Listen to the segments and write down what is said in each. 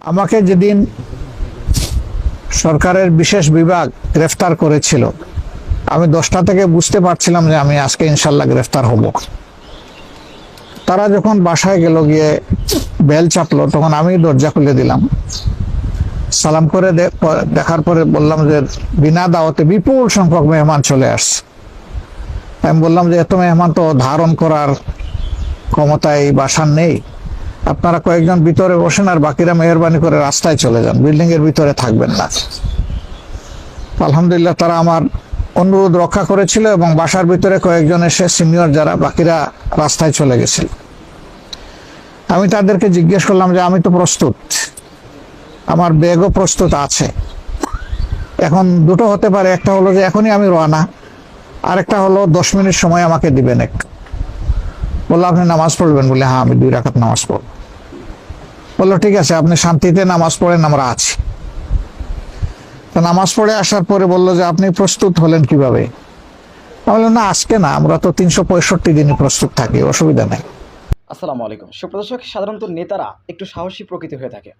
আমাকে যেদিন সরকারের বিশেষ বিভাগ গ্রেফতার করেছিল, আমি দশটা থেকে বুঝতে পারছিলাম যে আমি আজকে ইনশাল্লাহ গ্রেফতার হব। তারা যখন বাসায় গেল, গিয়ে বেল চাপলো, তখন আমি দরজা খুলে দিলাম। সালাম করে দেখার পরে বললাম যে বিনা দাওয়াতে বিপুল সংখ্যক মেহমান চলে আসছে। আমি বললাম যে এত মেহমান তো ধারণ করার ক্ষমতা এই বাসার নেই। আপনারা কয়েকজন ভিতরে বসেন আর বাকিরা মেহরবানি করে রাস্তায় চলে যান। বিল্ডিং এর ভিতরে থাকবেন না। আলহামদুলিল্লাহ তারা আমার অনুরোধ রক্ষা করেছিল এবং বাসার ভিতরে কয়েকজন এসে সিনিয়র যারা, বাকিরা রাস্তায় চলে গেছিল। আমি তাদেরকে জিজ্ঞেস করলাম যে, আমি তো প্রস্তুত। আমার ব্যাগও প্রস্তুত আছে। এখন দুটো হতে পারে, একটা হলো যে এখনই আমি রওনা, আরেকটা হলো দশ মিনিট সময় আমাকে দিবেন একটু বলল, আপনি নামাজ পড়বেন? বলে হ্যাঁ আমি দুই রাখাত নামাজ পড়ব। বলল, ঠিক আছে, আপনি শান্তিতে নামাজ পড়েন, আমরা আছি। তো নামাজ পড়ে আসার পরে বলল যে, আপনি প্রস্তুত হলেন কীভাবে? আমি বললাম, না, আজকে না, আমরা তো তিনশো পঁয়ষট্টি দিনই প্রস্তুত থাকি, অসুবিধা নেই। আসসালামু আলাইকুম। সুপ্রদর্শক, সাধারণত নেতারা একটু সাহসী প্রকৃতি হয়ে থাকে।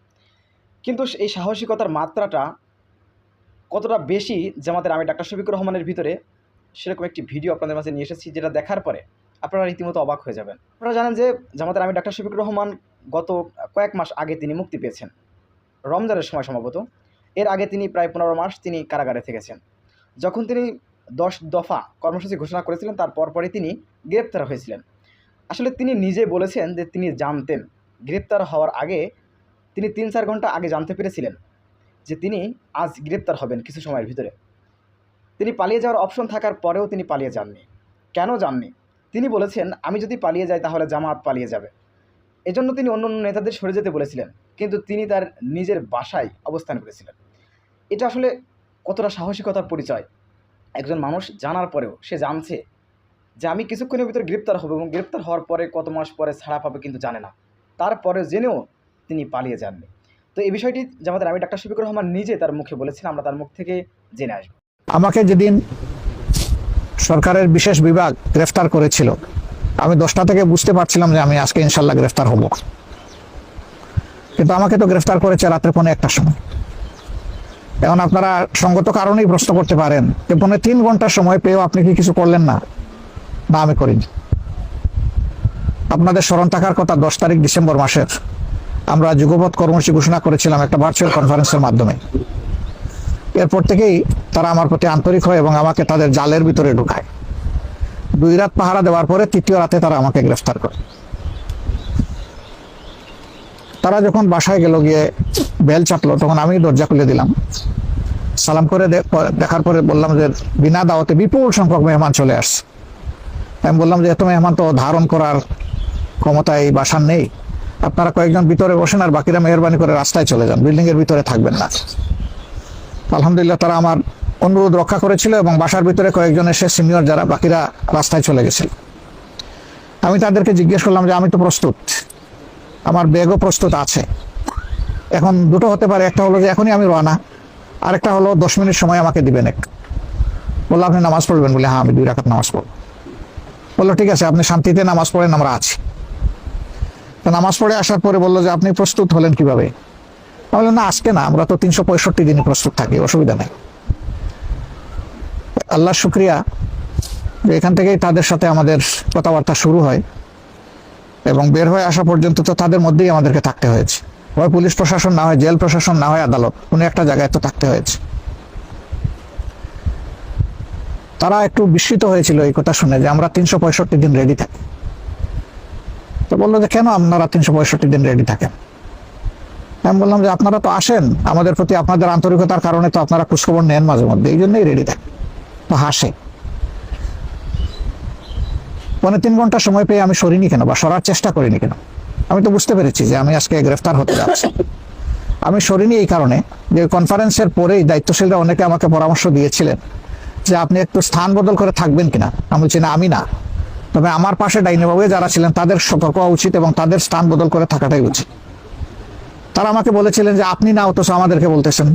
কিন্তু এই সাহসিকতার মাত্রাটা কতটা বেশি, জামাতের আমি ডাক্তার শফিকুর রহমানের ভিতরে, সেরকম একটি ভিডিও আপনাদের মাঝে নিয়ে এসেছি, যেটা দেখার পরে আপনারা রীতিমতো অবাক হয়ে যাবেন। আপনারা জানেন যে, জামাতের আমি ডাক্তার শফিকুর রহমান গত কয়েক মাস আগে তিনি মুক্তি পেয়েছেন। রমজানের সময় সম্ভবত। এর আগে তিনি প্রায় পনেরো মাস তিনি কারাগারে থেকেছেন। যখন তিনি দশ দফা কর্মসূচি ঘোষণা করেছিলেন, তার পরপরই তিনি গ্রেপ্তার হয়েছিলেন। আসলে তিনি নিজে বলেছেন যে তিনি জানতেন। গ্রেপ্তার হওয়ার আগে তিনি তিন চার ঘণ্টা আগে জানতে পেরেছিলেন যে তিনি আজ গ্রেপ্তার হবেন কিছু সময়ের ভিতরে। তিনি পালিয়ে যাওয়ার অপশন থাকার পরেও তিনি পালিয়ে যাননি। কেন যাননি? তিনি বলেছেন, আমি যদি পালিয়ে যাই তাহলে জামাত পালিয়ে যাবে। এজন্য তিনি অন্য অন্য নেতাদের সরে যেতে বলেছিলেন, কিন্তু তিনি তার নিজের বাসায় অবস্থান করেছিলেন। এটা আসলে কতটা সাহসিকতার পরিচয়? একজন মানুষ জানার পরেও সে জানছে যে আমি কিছুক্ষণের ভিতরে গ্রেপ্তার হব এবং গ্রেপ্তার হওয়ার পরে কত মাস পরে ছাড়া পাবে কিন্তু জানে না। তারপরে জেনেও তিনি পালিয়ে যাননি। তো এই বিষয়টি জামাতের আমি ডাক্তার শফিকুর রহমান নিজে তার মুখে বলেছেন আমরা তার মুখ থেকে জেনে আসব। আমাকে যেদিন সরকারের বিশেষ বিভাগ গ্রেফতার করেছিল আমি দশটা থেকে বুঝতে পারছিলাম যে আমি আজকে ইনশাল্লাহ গ্রেফতার হব। কিন্তু আমাকে তো গ্রেফতার করেছে রাত্রে পৌনে একটার সময়। এখন আপনারা সঙ্গত কারণেই প্রশ্ন করতে পারেন যে পৌনে তিন ঘণ্টার সময় পেয়েও আপনি কি কিছু করলেন না? না, আমি করিনি। আপনাদের স্মরণ থাকার কথা দশ তারিখ ডিসেম্বর মাসের আমরা যুগপথ কর্মসূচি ঘোষণা করেছিলাম একটা ভার্চুয়াল কনফারেন্সের মাধ্যমে। এরপর থেকেই তারা আমার প্রতি আন্তরিক হয় এবং আমাকে তাদের জালের ভিতরে ঢুকায়। দুই রাত পাহারা দেওয়ার পরে তৃতীয় রাতে তারা আমাকে গ্রেফতার করে। তারা যখন বাসায় গেল গিয়ে বেল চাপলো, তখন আমি দরজা খুলে দিলাম। সালাম করে দেখার পরে বললাম যে, বিনা দাওয়াতে বিপুল সংখ্যক মেহমান চলে আসছে। আমি বললাম যে, এত মেহমান তো ধারণ করার ক্ষমতা এই বাসার নেই। আপনারা কয়েকজন ভিতরে বসেন আর বাকিরা মেহরবানি করে রাস্তায় চলে যান বিল্ডিং এর ভিতরে থাকবেন না। আলহামদুলিল্লাহ, তারা আমার অনুরোধ রক্ষা করেছিল এবং বাসার ভিতরে কয়েকজন এসে সিনিয়র যারা, বাকিরা রাস্তায় চলে গেছিল। আমি তাদেরকে জিজ্ঞেস করলাম যে, আমি তো প্রস্তুত। আমার ব্যাগও প্রস্তুত আছে। এখন দুটো হতে পারে, একটা হলো যে এখনই আমি রওনা, আরেকটা হলো দশ মিনিট সময় আমাকে দিবেন একটু বলল, আপনি নামাজ পড়বেন? বলে হ্যাঁ আমি দুই রাখাত নামাজ পড়ব। বলল, ঠিক আছে, আপনি শান্তিতে নামাজ পড়েন, আমরা আছি। তো নামাজ পড়ে আসার পরে বলল যে, আপনি প্রস্তুত হলেন কীভাবে? আমি বললাম, না, আজকে না, আমরা তো তিনশো পঁয়ষট্টি দিনই প্রস্তুত থাকি, অসুবিধা নেই। আল্লাহ শুক্রিয়া যে এখান থেকেই তাদের সাথে আমাদের কথাবার্তা শুরু হয় এবং বের হয়ে আসা পর্যন্ত তো তাদের মধ্যেই আমাদেরকে থাকতে হয়েছে। হয় পুলিশ প্রশাসন, না হয় জেল প্রশাসন, না হয় আদালত, কোনো একটা জায়গায় তো থাকতে হয়েছে। তারা একটু বিস্মিত হয়েছিল এই কথা শুনে যে আমরা তিনশো পঁয়ষট্টি দিন রেডি থাকি। তো বলল যে কেন আপনারা তিনশো পঁয়ষট্টি দিন রেডি থাকেন? আমি বললাম যে আপনারা তো আসেন, আমাদের প্রতি আপনাদের আন্তরিকতার কারণে তো আপনারা খোঁজখবর নেন মাঝে মধ্যে, এই জন্যই রেডি থাকে। তো হাসে। পনেরো তিন ঘণ্টা সময় পেয়ে আমি সরিনি কেন বা সরার চেষ্টা করিনি কেন? আমি তো বুঝতে পেরেছি যে আমি আজকে গ্রেফতার হতে যাচ্ছি। আমি সরিনি এই কারণে যে কনফারেন্সের পরেই দায়িত্বশীলরা অনেকে আমাকে পরামর্শ দিয়েছিলেন যে আপনি একটু স্থান বদল করে থাকবেন কিনা। আমি বলছি, না, আমি না। তবে আমার পাশে ডাইনিবাবু যারা ছিলেন, তাদের সতর্ক হওয়া উচিত এবং তাদের স্থান বদল করে থাকাটাই উচিত। তারা আমাকে বলেছিলেন যে, আপনি না, অথচ আমাদেরকে বলতেছেন।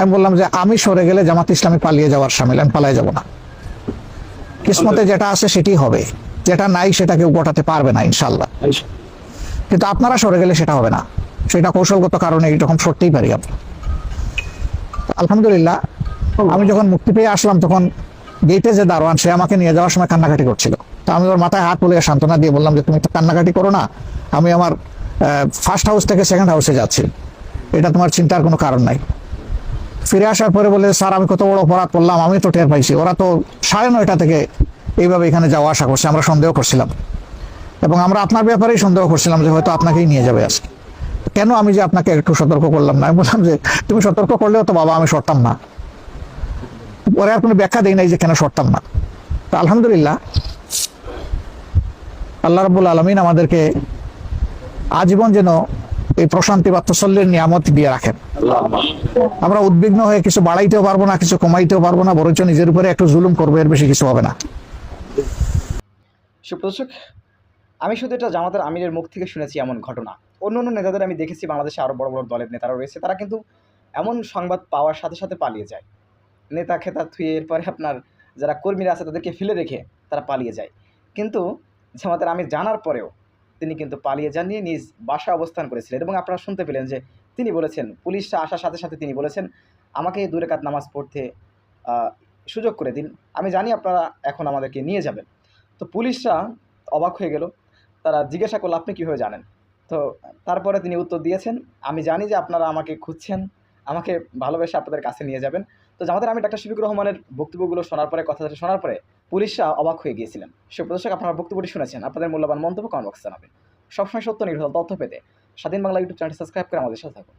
আমি বললাম যে আমি সরে গেলে জামাত ইসলামী পালিয়ে যাওয়ার সামিল, আমি পালিয়ে যাব না। কিসমতে যেটা আছে সেটি হবে। যেটা নাই সেটা কেউ গোটাতে পারবে না ইনশাল্লাহ কিন্তু আপনারা সরে গেলে সেটা হবে না। সেটা কৌশলগত কারণে এরকম সরতেই পারি আমরা। আলহামদুলিল্লাহ, আমি যখন মুক্তি পেয়ে আসলাম, তখন গেটে যে দারোয়ান, সে আমাকে নিয়ে যাওয়ার সময় কান্নাকাটি করছিল। তো আমি ওর মাথায় হাত বলে সান্ত্বনা দিয়ে বললাম যে, তুমি তো কান্নাকাটি করো না। আমি আমার ফার্স্ট হাউস থেকে সেকেন্ড হাউসে যাচ্ছি। এটা তোমার চিন্তার কোনো কারণ নাই। ফিরে আসার পরে বলে, স্যার, আমি কত বড় অপরাধ করলাম, আমি তো টের পাইছি। ওরা তো সাড়ে নয়টা থেকে এইভাবে এখানে যাওয়া আসা করছে, আমরা সন্দেহ করছিলাম। এবং আমরা আপনার ব্যাপারেই সন্দেহ করছিলাম যে হয়তো আপনাকেই নিয়ে যাবে আজকে। কেন আমি যে আপনাকে একটু সতর্ক করলাম না? আমি বললাম যে, তুমি সতর্ক করলেও তো বাবা আমি সরতাম না। পরে আর কোনো ব্যাখ্যা দেই নাই যে কেন সরতাম না। তো আলহামদুলিল্লাহ, আল্লাহ রবুল আলমিন আমাদেরকে আজীবন যেন এই প্রশান্তি বা তসল্যের নিয়ামত দিয়ে রাখেন। আমরা উদ্বিগ্ন হয়ে কিছু বাড়াইতেও পারব না কিছু কমাইতেও পারব না বরঞ্চ নিজের উপরে একটু জুলুম করব এর বেশি কিছু হবে না। সুপ্রদর্শক আমি শুধু এটা জামাতের আমিরের মুখ থেকে শুনেছি এমন ঘটনা। অন্য অন্য নেতাদের আমি দেখেছি বাংলাদেশে আরও বড় বড় দলের নেতারা রয়েছে তারা কিন্তু এমন সংবাদ পাওয়ার সাথে সাথে পালিয়ে যায়। নেতা খেতা থুয়ে এরপরে আপনার যারা কর্মীরা আছে তাদেরকে ফেলে রেখে তারা পালিয়ে যায়। কিন্তু জামাতের আমির জানার পরেও তিনি কিন্তু পালিয়ে যাননি নিজ বাসায় অবস্থান করেছিলেন এবং আপনারা শুনতে পেলেন যে তিনি বলেছেন, পুলিশরা আসার সাথে সাথে তিনি বলেছেন, আমাকে দূরে কাত নামাজ পড়তে সুযোগ করে দিন। আমি জানি আপনারা এখন আমাদেরকে নিয়ে যাবেন। তো পুলিশরা অবাক হয়ে গেল। তারা জিজ্ঞাসা করল, আপনি কীভাবে জানেন? তো তারপরে তিনি উত্তর দিয়েছেন, আমি জানি যে আপনারা আমাকে খুঁজছেন, আমাকে ভালোবেসে আপনাদের কাছে নিয়ে যাবেন। তো আমাদের আমি ডাক্তার শফিকুর রহমানের বক্তব্যগুলো শোনার পরে, কথাটা শোনার পরে পুলিশরা অবাক হয়ে গিয়েছিলেন। সুপ্রদর্শক, আপনারা বক্তব্যটি শুনেছেন। আপনাদের মূল্যবান মন্তব্য কমেন্ট বক্সে জানাবেন। সবসময় সত্য নির্ভর তথ্য পেতে স্বাধীন বাংলা ইউটিউব চ্যানেলটি সাবস্ক্রাইব করে আমাদের সাথে থাকুন।